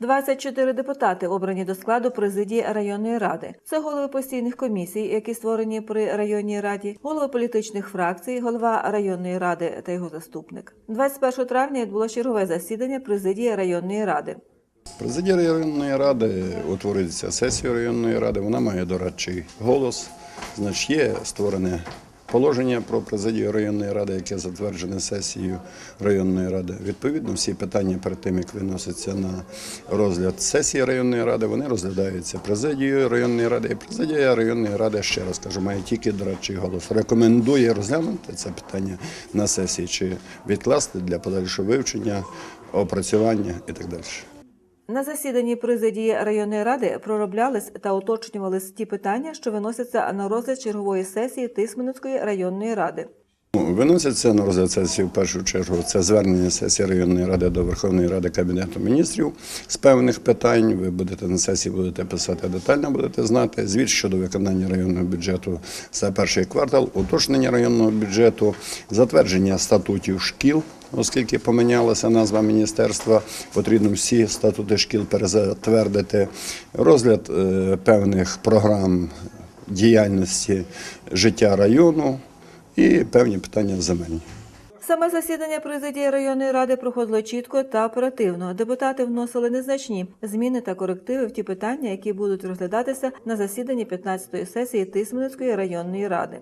24 депутати обрані до складу президії районної ради. Це голови постійних комісій, які створені при районній раді, голови політичних фракцій, голова районної ради та його заступник. 21 травня відбулося чергове засідання президії районної ради. Президія районної ради утворюється сесія районної ради, вона має дорадчий голос. Значить, є створене положення про президію районної ради, яке затверджене сесією районної ради. Відповідно, всі питання перед тим, як виносяться на розгляд сесії районної ради, вони розглядаються президією районної ради. І президія районної ради, ще раз кажу, має тільки дорадчий голос. Рекомендує розглянути це питання на сесії чи відкласти для подальшого вивчення, опрацювання і так далі. На засіданні президії районної ради пророблялись та уточнювались ті питання, що виносяться на розгляд чергової сесії Тисменницької районної ради. Ну, Виносяться на розгляд сесії в першу чергу. Це звернення сесії районної ради до Верховної Ради Кабінету міністрів з певних питань. Ви будете на сесії будете писати детально, будете знати. Звіт щодо виконання районного бюджету за перший квартал, уточнення районного бюджету, затвердження статутів шкіл. Оскільки помінялася назва міністерства, потрібно всі статути шкіл перезатвердити, розгляд е, певних програм діяльності життя району і певні питання земельні. Саме засідання президії районної ради проходило чітко та оперативно. Депутати вносили незначні зміни та корективи в ті питання, які будуть розглядатися на засіданні 15-ї сесії Тисменницької районної ради.